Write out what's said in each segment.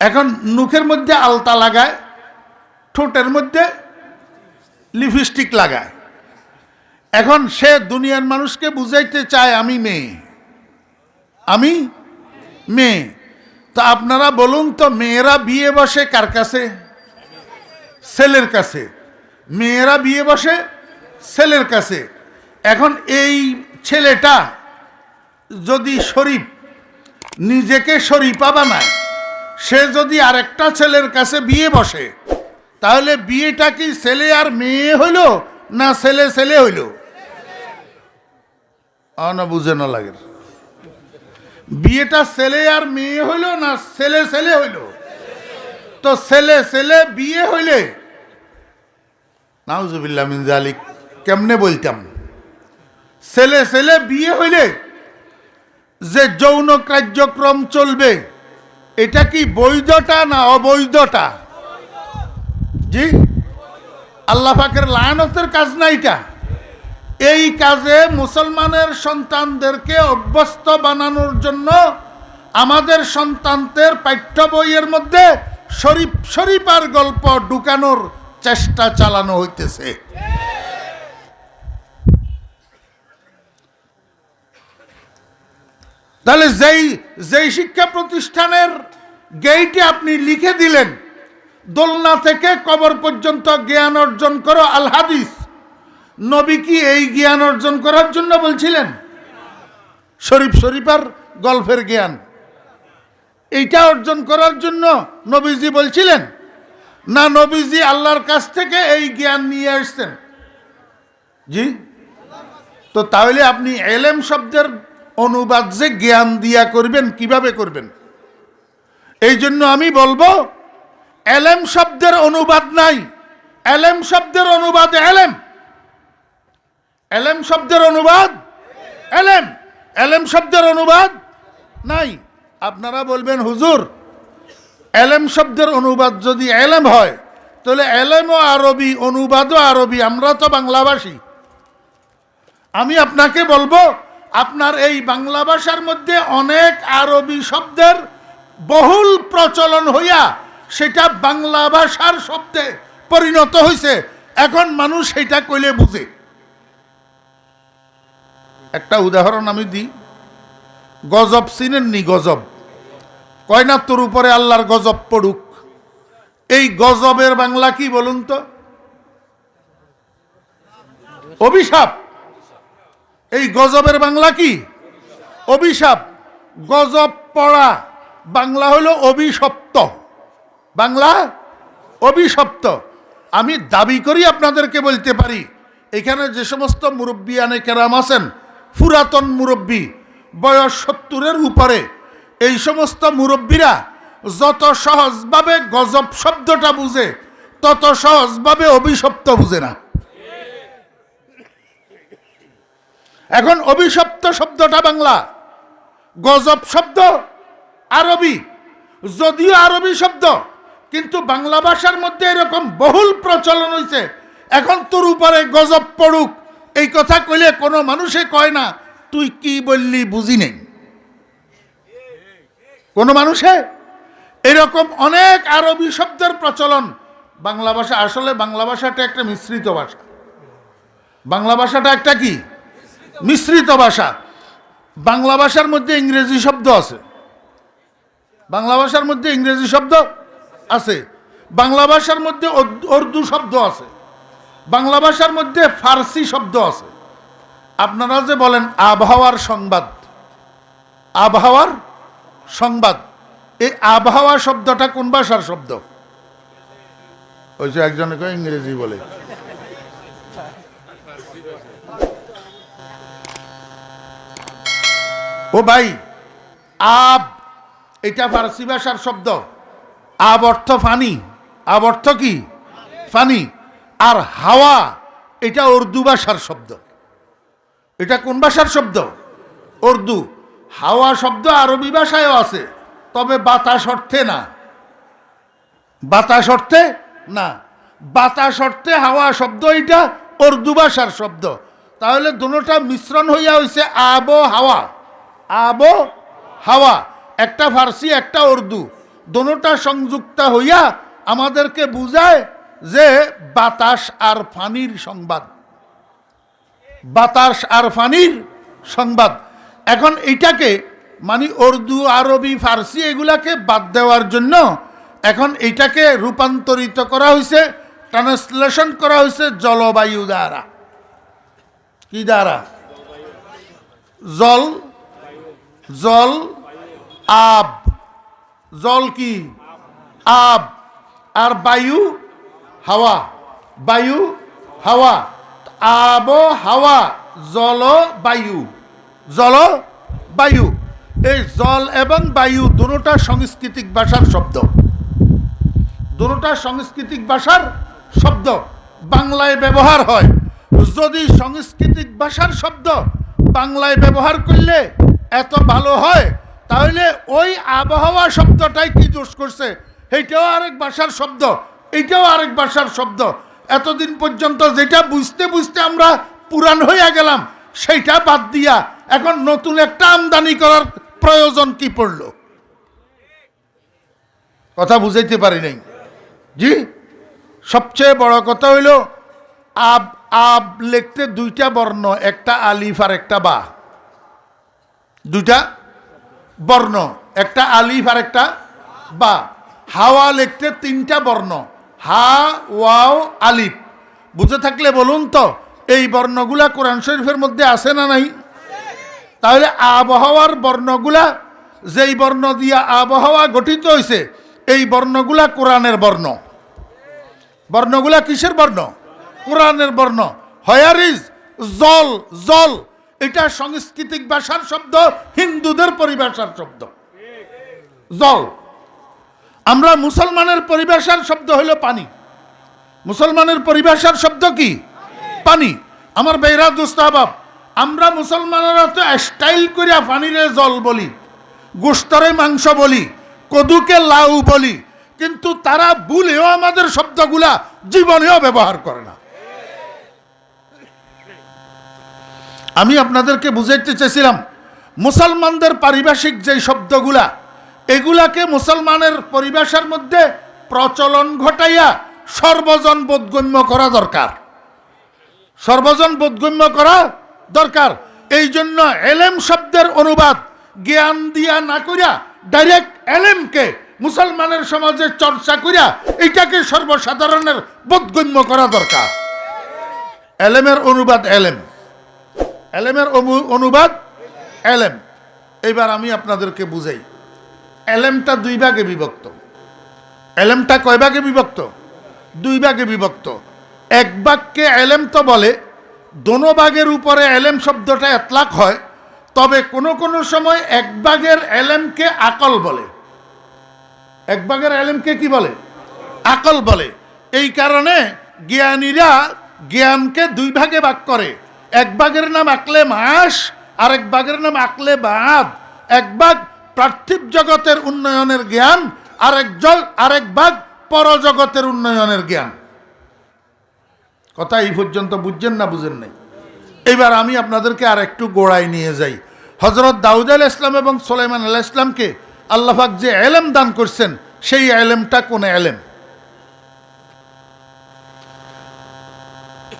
এখন মুখের মধ্যে আলতা লাগায়, ঠোঁটের মধ্যে লিপস্টিক লাগায়। এখন সে দুনিয়ার মানুষকে বুঝাইতে চায়, আমি মেয়ে। আমি মেয়ে। তো আপনারা বলুন তো, মেয়েরা বিয়ে বসে কার কাছে? ছেলের কাছে। মেয়েরা বিয়ে বসে ছেলের কাছে। এখন এই ছেলেটা যদি শরীফ, নিজেকে শরীফা বানায় সে যদি আরেকটা ছেলের কাছে বিয়ে বসে, তাহলে বিয়েটা কি ছেলে আর মেয়ে হইল না ছেলে ছেলে হইল? না, বুঝে না লাগে। বিয়েটা ছেলে আর মেয়ে হইল না ছেলে ছেলে হইল? তো ছেলে ছেলে বিয়ে হইলে, নাউজুবিল্লাহ মিন কেমনে বলতাম? ছেলে ছেলে বিয়ে হইলে যে যৌন কার্যক্রম চলবে এটা কি বৈধটা না অবৈধটা জি? আল্লাহ পাকের লায়নতের কাজ না এটা? এই কাজে মুসলমানের সন্তানদেরকে অভ্যস্ত বানানোর জন্য আমাদের সন্তানদের পাঠ্য বইয়ের মধ্যে শরীফ শরীফার গল্প ঢুকানোর চেষ্টা চালানো হইতেছে। তাহলে যেই যেই শিক্ষা প্রতিষ্ঠানের গেইটে আপনি লিখে দিলেন, দোলনা থেকে কবর পর্যন্ত জ্ঞান অর্জন করো আল হাদিস। নবী কি এই জ্ঞান অর্জন করার জন্য বলছিলেন? শরীফ শরীফার গল্পের জ্ঞান। এইটা অর্জন করার জন্য নবীজি বলছিলেন, না, নবীজি আল্লাহর কাছ থেকে এই জ্ঞান নিয়ে আসছেন। জি? তো তাহলে আপনি এলেম শব্দের অনুবাদ যে জ্ঞান দিয়া করবেন, কীভাবে করবেন? এই জন্য আমি বলব, এলেম শব্দের অনুবাদ নাই। এলেম শব্দের অনুবাদ এলেম। এলেম শব্দের অনুবাদ এলেম। এলেম শব্দের অনুবাদ নাই। আপনারা বলবেন, হুজুর, এলেম শব্দের অনুবাদ যদি এলেম হয়, তাহলে এলেমও আরবি অনুবাদও আরবি, আমরা তো বাংলাভাষী। আমি আপনাকে বলব, আপনার এই বাংলা ভাষার মধ্যে অনেক আরবি শব্দের বহুল প্রচলন হইয়া সেটা বাংলা ভাষার শব্দে পরিণত হয়েছে এখন মানুষ সেটা কইলে বুঝে। একটা উদাহরণ আমি দিই। গজব চিনেননি গজব? কয় না, তোর উপরে আল্লাহর গজব পড়ুক। এই গজবের বাংলা কি বলুন তো? অভিশাপ। এই গজবের বাংলা কি? অভিশাপ। গজব পড়া। বাংলা হলো অভিশপ্ত। বাংলা অভিশপ্ত। আমি দাবি করি আপনাদেরকে বলতে পারি, এখানে যে সমস্ত মুরব্বী আনে কেরাম আছেন পুরাতন মুরব্বী, বয়স সত্তরের উপরে, এই সমস্ত মুরব্বীরা যত সহজভাবে গজব শব্দটা বুঝে, তত সহজভাবে অভিশপ্ত বুঝে না। এখন অভিশপ্ত শব্দটা বাংলা, গজব শব্দ আরবি। যদিও আরবি শব্দ, কিন্তু বাংলা ভাষার মধ্যে এরকম বহুল প্রচলন হয়েছে এখন তোর উপরে গজব পড়ুক। এই কথা কইলে কোনো মানুষে কয় না, তুই কি বললি বুঝি নেই। কোনো মানুষে? এরকম অনেক আরবি শব্দের প্রচলন। বাংলা ভাষা, আসলে বাংলা ভাষাটা একটা মিশ্রিত ভাষা। বাংলা ভাষাটা একটা কি? মিশ্রিত ভাষা। বাংলা ভাষার মধ্যে ইংরেজি শব্দ আছে। বাংলা ভাষার মধ্যে ইংরেজি শব্দ আছে। বাংলা ভাষার মধ্যে উর্দু- শব্দ আছে। বাংলা ভাষার মধ্যে ফার্সি শব্দ আছে। আপনারা যে বলেন আবহাওয়ার সংবাদ আবহাওয়ার সংবাদ, এই আবহাওয়া শব্দটা কোন ভাষার শব্দ? ওই যে একজনে কয় ইংরেজি বলে। ও ভাই, আব এটা ফার্সি ভাষার শব্দ। আব অর্থ ফানি। আব অর্থ কি? ফানি। আর হাওয়া, এটা উর্দু ভাষার শব্দ। এটা কোন ভাষার শব্দ? উর্দু। হাওয়া শব্দ আরবি ভাষায়ও আছে, তবে বাতাস অর্থে না। বাতাস অর্থে না। বাতাস অর্থে হাওয়া শব্দ, এটা উর্দু ভাষার শব্দ। তাহলে দুটোটা মিশ্রণ হইয়া হয়েছে আব হাওয়া। আব হাওয়া। একটা ফার্সি, একটা উর্দু। দোনোটা সংযুক্ত হইয়া আমাদেরকে বুঝায় যে বাতাস আর ফানির সংবাদ। বাতাস আর ফানির সংবাদ। এখন এইটাকে মানে উর্দু, আরবি, ফার্সি এগুলাকে বাদ দেওয়ার জন্য এখন এইটাকে রূপান্তরিত করা হয়েছে ট্রান্সলেশন করা হয়েছে জলবায়ু দ্বারা। কি দ্বারা? জল জল আব। জল কি? আব। আর বায়ু? হাওয়া। বায়ু, হাওয়া। আব, হাওয়া, জল, বায়ু। জল, বায়ু। এই জল এবং বায়ু দুটোটা সাংস্কৃতিক ভাষার শব্দ। দুটোটা সাংস্কৃতিক ভাষার শব্দ বাংলায় ব্যবহার হয়। যদি সাংস্কৃতিক ভাষার শব্দ বাংলায় ব্যবহার করলে এত ভালো হয় তাহলে ওই আবহাওয়া শব্দটাই কি দোষ করছে? এইটাও আরেক ভাষার শব্দ, এইটাও আরেক ভাষার শব্দ। এতদিন পর্যন্ত যেটা বুঝতে বুঝতে আমরা পুরাণ হইয়া গেলাম, সেইটা বাদ দিয়া এখন নতুন একটা আমদানি করার প্রয়োজন কি পড়ল? কথা বুঝাইতে পারি নাই। জি? সবচেয়ে বড় কথা হইল, আব আব লিখতে দুইটা বর্ণ, একটা আলিফ আর একটা বা। দুইটা? বর্ণ। একটা আলিফ আর একটা বা। হাওয়া লিখতে তিনটা বর্ণ। হা, ওয়াও, আলিফ। বুঝে থাকলে বলুন তো, এই বর্ণগুলা কোরআন শরীফের মধ্যে আছে না নাই? তাহলে আবহাওয়ার বর্ণগুলা, যেই বর্ণ দিয়া আবহাওয়া গঠিত হয়েছে এই বর্ণগুলা কোরআনের বর্ণ। বর্ণগুলা কিসের বর্ণ? কোরআনের বর্ণ। হয়ারিজ জল? জল। এটা সাংস্কৃতিক ভাষার শব্দ, হিন্দুদের পরিভাষার শব্দ। জল। আমরা মুসলমানের পরিভাষার শব্দ হইল পানি। মুসলমানের পরিভাষার শব্দ কি? পানি। আমার বেহরা দুস্তাবাব আমরা মুসলমানেরা তো স্টাইল করিয়া পানিরে জল বলি গোস্তরে মাংস বলি, কদুকে লাউ বলি, কিন্তু তারা ভুলেও আমাদের শব্দগুলা জীবনেও ব্যবহার করে না। আমি আপনাদেরকে বুঝাইতে চেয়েছিলাম মুসলমানদের পারিভাষিক যে শব্দগুলা, এগুলাকে মুসলমানের পরিভাষার মধ্যে প্রচলন ঘটাইয়া সর্বজন বোধগম্য করা দরকার। সর্বজন বোধগম্য করা দরকার। এই জন্য এলেম শব্দের অনুবাদ জ্ঞান দিয়া না করিয়া ডাইরেক্ট এলেমকে মুসলমানের সমাজে চর্চা করিয়া এটাকে সর্বসাধারণের বোধগম্য করা দরকার। এলেমের অনুবাদ এলেম। এলেমের অনু- অনুবাদ, এলেম। এইবার আমি আপনাদেরকে বুঝাই। এলেমটা দুই ভাগে বিভক্ত। এলেমটা কয় ভাগে বিভক্ত? দুই ভাগে বিভক্ত। এক বাক্যে এলেম তো বলে, দোনো ভাগের উপরে এলেম শব্দটা এতলাক হয়, তবে কোনো কোনো সময় এক ভাগের এলেমকে আকল বলে। এক ভাগের এলেমকে কি বলে? আকল বলে। এই কারণে জ্ঞানীরা জ্ঞানকে দুই ভাগে ভাগ করে। এক ভাগের নাম আকলে মাস আর এক বাঘের নাম আকলে বাদ। এক ভাগ পার্থিব জগতের উন্নয়নের জ্ঞান, আরেক জগ, আরেক ভাগ পরজগতের উন্নয়নের জ্ঞান। কথা এই পর্যন্ত বুঝছেন না বুঝেন নাই? এবার আমি আপনাদেরকে আর একটু গোড়ায় নিয়ে যাই। হজরত দাউদ আল ইসলাম এবং সোলাইমান আল ইসলামকে আল্লাহাক যে এলেম দান করছেন, সেই এলেমটা কোন এলেম?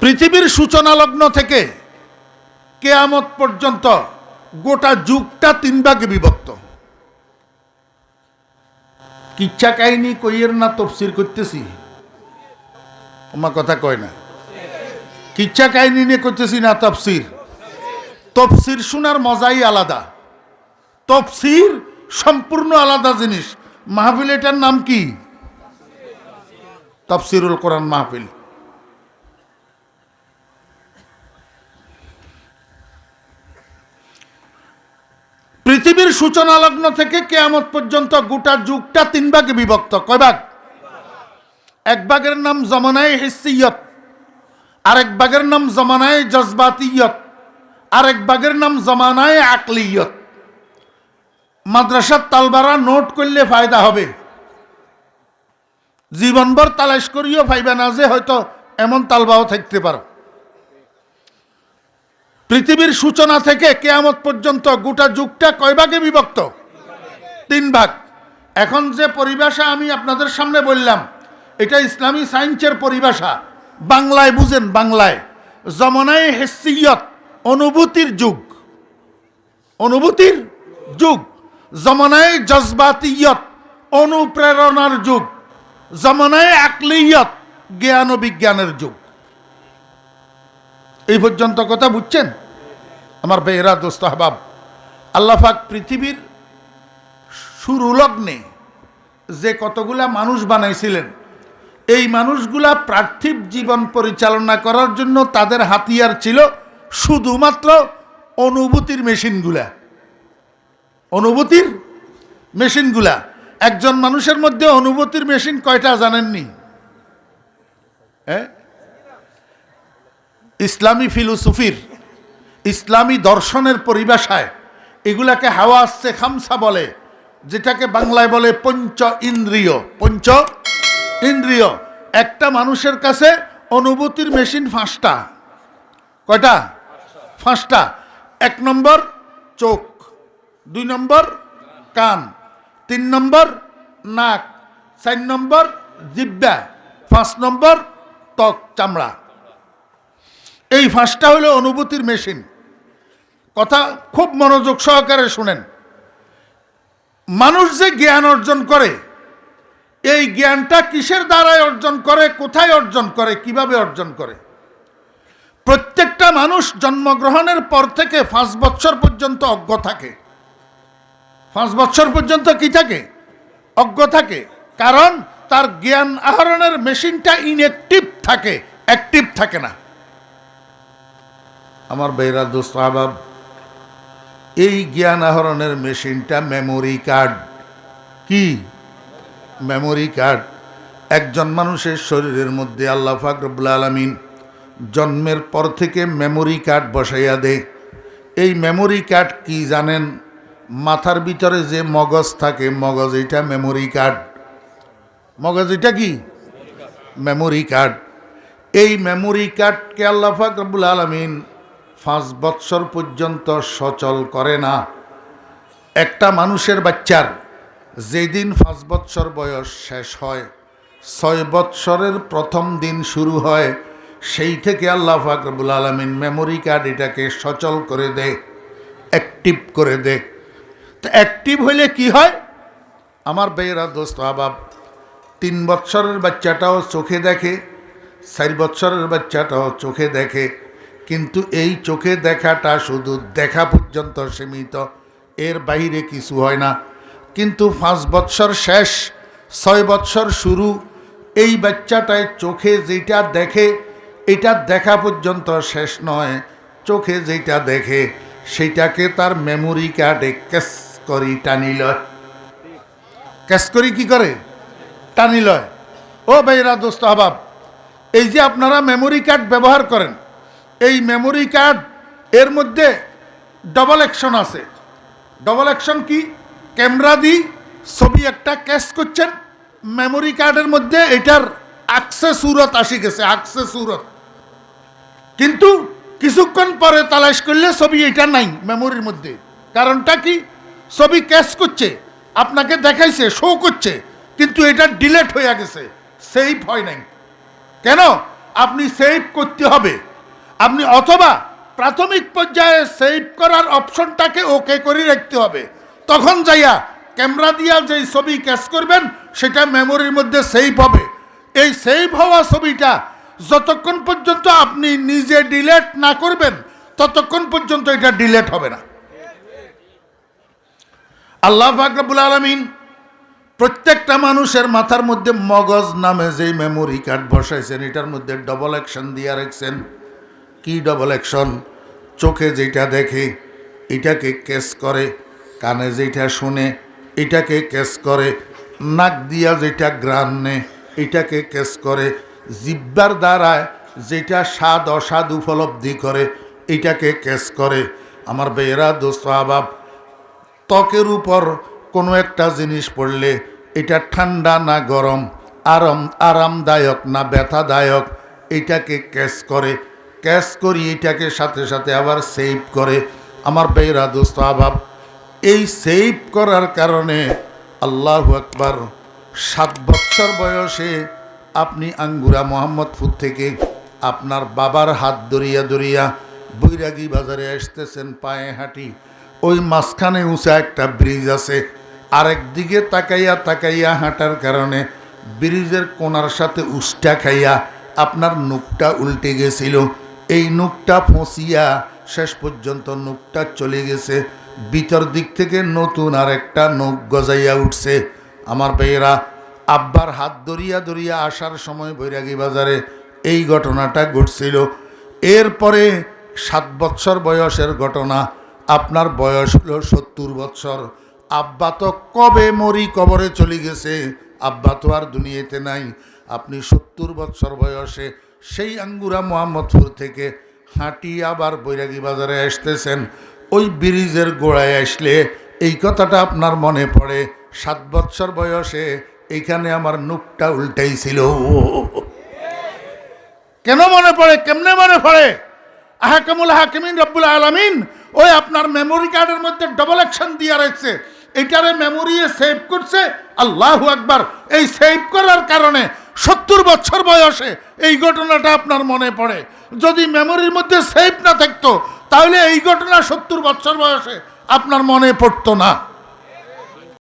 পৃথিবীর সূচনা লগ্ন থেকে কেয়ামত পর্যন্ত গোটা যুগটা তিন ভাগে বিভক্ত। কিচ্ছা কাহিনী কইয়ের না তফসির করতেছি? আমার কথা কয় না। কিচ্ছা কাহিনী নিয়ে করতেছি না তফসির। তফসির শোনার মজাই আলাদা। তফসির সম্পূর্ণ আলাদা জিনিস। মাহফিল এটার নাম কি? তফসিরুল কোরআন মাহফিল। পৃথিবীর সূচনা লগ্ন থেকে কেয়ামত পর্যন্ত গোটা যুগটা তিন ভাগে বিভক্ত। কয় ভাগ? এক ভাগের নাম জমানায় হিসিয়ত, আরেক ভাগের নাম জমানায় জজবাতিয়ত, আরেক ভাগের নাম জমানায় আকলিয়ত। মাদ্রাসার তালবারা নোট করলে ফায়দা হবে। জীবনভর তালাশ করিও ফাইবা না যে হয়তো এমন তালবাও থাকতে পারো। পৃথিবীর সূচনা থেকে কেয়ামত পর্যন্ত গোটা যুগটা কয় ভাগে বিভক্ত? তিন ভাগ। এখন যে পরিভাষা আমি আপনাদের সামনে বললাম, এটা ইসলামী সায়েন্সের পরিভাষা। বাংলায় বুঝেন, বাংলায়। জমনায় হেসিয়ত, অনুভূতির যুগ। অনুভূতির যুগ। জমনায় জজবাতিয়ত, অনুপ্রেরণার যুগ। জমনায় আকলিয়ত, জ্ঞান ও বিজ্ঞানের যুগ। এই পর্যন্ত কথা বুঝছেন? আমার বেহরা দোস্ত আহবাব আল্লাহাক পৃথিবীর শুরু লগ্নে যে কতগুলা মানুষ বানাইছিলেন, এই মানুষগুলা পার্থিব জীবন পরিচালনা করার জন্য তাদের হাতিয়ার ছিল শুধুমাত্র অনুভূতির মেশিনগুলা। অনুভূতির মেশিনগুলা। একজন মানুষের মধ্যে অনুভূতির মেশিন কয়টা জানেননি? হ্যাঁ ইসলামী ফিলোসফির ইসলামী দর্শনের পরিভাষায় এগুলাকে হাওয়া আসছে খামসা বলে, যেটাকে বাংলায় বলে পঞ্চ ইন্দ্রিয়। পঞ্চ ইন্দ্রিয়। একটা মানুষের কাছে অনুভূতির মেশিন ফাঁসটা। কয়টা? ফাঁসটা। এক নম্বর চোখ, দুই নম্বর কান, তিন নম্বর নাক, চার নম্বর জিব্যা পাঁচ নম্বর ত্বক চামড়া। এই ফাঁসটা হলো অনুভূতির মেশিন। কথা খুব মনোযোগ সহকারে শুনেন। মানুষ যে জ্ঞান অর্জন করে, এই জ্ঞানটা কিসের দ্বারায় অর্জন করে, কোথায় অর্জন করে, কীভাবে অর্জন করে? প্রত্যেকটা মানুষ জন্মগ্রহণের পর থেকে পাঁচ বছর পর্যন্ত অজ্ঞ থাকে। পাঁচ বছর পর্যন্ত কি থাকে? অজ্ঞ থাকে। কারণ তার জ্ঞান আহরণের মেশিনটা ইনঅ্যাক্টিভ থাকে অ্যাক্টিভ থাকে না। আমার বেহরা দোস্ত আহবাব এই জ্ঞান আহরণের মেশিনটা মেমোরি কার্ড কি? মেমোরি কার্ড একজন মানুষের শরীরের মধ্যে আল্লাহ ফাকরবুল আলমিন জন্মের পর থেকে মেমোরি কার্ড বসাইয়া দে এই মেমোরি কার্ড কি জানেন? মাথার ভিতরে যে মগজ থাকে, মগজ এটা মেমোরি কার্ড মগজ এটা কি? মেমোরি কার্ড এই মেমোরি কার্ডকে আল্লাহ ফাকরবুল আলমিন পাঁচ বৎসর পর্যন্ত সচল করে না। একটা মানুষের বাচ্চার যেদিন পাঁচ বৎসর বয়স শেষ হয়, ছয় বৎসরের প্রথম দিন শুরু হয়, সেই থেকে আল্লাহ ফাকরবুল আলমিন মেমোরি কার্ড এটাকে সচল করে দে অ্যাক্টিভ করে দে। তো অ্যাক্টিভ হইলে কি হয়? আমার বেয়েরা দোস্ত আবাব, তিন বৎসরের বাচ্চাটাও চোখে দেখে, চার বৎসরের বাচ্চাটাও চোখে দেখে কিন্তু এই চোখে দেখাটা শুধু দেখা পর্যন্ত সীমিত। এর বাইরে কিছু হয় না। কিন্তু পাঁচ বৎসর শেষ, ছয় বৎসর শুরু, এই বাচ্চাটায় চোখে যেটা দেখে, এটা দেখা পর্যন্ত শেষ নয়। চোখে যেটা দেখে সেটাকে তার মেমোরি কার্ডে ক্যাশ করি টানি লয়। ক্যাশ করি কি করে? টানি লয়। ও ভাইরা, দোস্ত, আবাব, এই যে আপনারা মেমোরি কার্ড ব্যবহার করেন এই মেমোরি কার্ড এর মধ্যে ডবল অ্যাকশন আছে। ডবল অ্যাকশন কি? ক্যামেরা দি ছবি একটা ক্যাশ করছেন। মেমোরি কার্ডের মধ্যে এটার আকসে সুরত আসি গেছে আকসে সুরত। কিন্তু কিছুক্ষণ পরে তালাশ করলে ছবি এটা নাই মেমোরির মধ্যে। কারণটা কি? ছবি ক্যাশ করছে, আপনাকে দেখাইছে শো করছে, কিন্তু এটা ডিলেট হয়ে গেছে সেভ হয় নাই। কেন? আপনি সেভ করতে হবে। আপনি অথবা প্রাথমিক পর্যায়ে সেভ করার অপশনটাকে ওকে করে রাখতে হবে। তখন যাইয়া ক্যামেরা দিয়া যেই ছবি ক্যাচ করবেন, সেটা মেমোরির মধ্যে সেভ হবে। এই সেভ হওয়া ছবিটা যতক্ষণ পর্যন্ত আপনি নিজে ডিলেট না করবেন, ততক্ষণ পর্যন্ত এটা ডিলেট হবে না। আল্লাহ ফাকরাবুল আলমিন প্রত্যেকটা মানুষের মাথার মধ্যে মগজ নামে যেই মেমোরি কার্ড বসাইছেন, এটার মধ্যে ডবল অ্যাকশন দিয়ে রাখছেন। কি ডবল অ্যাকশন চোখে যেটা দেখে, এটাকে কেস করে, কানে যেটা শুনে, এটাকে কেস করে, নাক দিয়া যেটা গ্রান নে, এটাকে কেস করে, জিব্বার দ্বারায় যেটা স্বাদ অস্বাদ উপলব্ধি করে, এটাকে কেস করে। আমার বেয়েরা, দোস্ত, আবাব, ত্বকের উপর কোনো একটা জিনিস পড়লে এটা ঠান্ডা না গরম, আরাম, আরামদায়ক না ব্যথাদায়ক, এটাকে ক্যাশ করে ক্যাশ করি এটাকে সাথে সাথে আবার সেভ করে। আমার বেয়েরা দোস্ত আবাব এই সেভ করার কারণে আল্লাহ আকবার সাত বছর বয়সে আপনি আঙ্গুরা মোহাম্মদপুর থেকে আপনার বাবার হাত দরিয়া দরিয়া বৈরাগী বাজারে আসতেছেন পায়ে হাঁটি। ওই মাঝখানে উঁচা একটা ব্রিজ আছে। আরেক দিকে তাকাইয়া তাকাইয়া হাঁটার কারণে ব্রিজের কোনার সাথে উষ্টা খাইয়া আপনার নুকটা উল্টে গেছিল। এই নুকটা ফসিয়া শেষ পর্যন্ত নুকটা চলে গেছে। ভিতর দিক থেকে নতুন আর একটা নখ গজাইয়া উঠছে। আমার ভাইয়েরা, আব্বার হাত দরিয়া দরিয়া আসার সময় বৈরাগী বাজারে এই ঘটনাটা ঘটছিল। এরপরে সাত বৎসর বয়সের ঘটনা, আপনার বয়স হলো সত্তর বৎসর আব্বা তো কবে মরি কবরে চলে গেছে? আব্বা তো আর দুনিয়াতে নাই। আপনি সত্তর বৎসর বয়সে সেই আঙ্গুরা মোহাম্মদপুর থেকে হাঁটি আবার বৈরাগী বাজারে আসতেছেন। ওই ব্রিজের গোড়ায় আসলে এই কথাটা আপনার মনে পড়ে। সাত বৎসর বয়সে এইখানে আমার নুকটা উল্টাইছিল। কেন মনে পড়ে? কেমনে মনে পড়ে? আহাকামুল হাকিমিন রব্বুল আলমিন, ওই আপনার মেমোরি কার্ডের মধ্যে ডবল অ্যাকশন দিয়ে রয়েছে। এটারে মেমোরি সেভ করছে। আল্লাহ আকবার। এই সেভ করার কারণে সত্তর বছর বয়সে এই ঘটনাটা আপনার মনে পড়ে? যদি মেমোরির মধ্যে সেভ না থাকতো, তাহলে এই ঘটনা সত্তর বছর বয়সে আপনার মনে পড়তো না।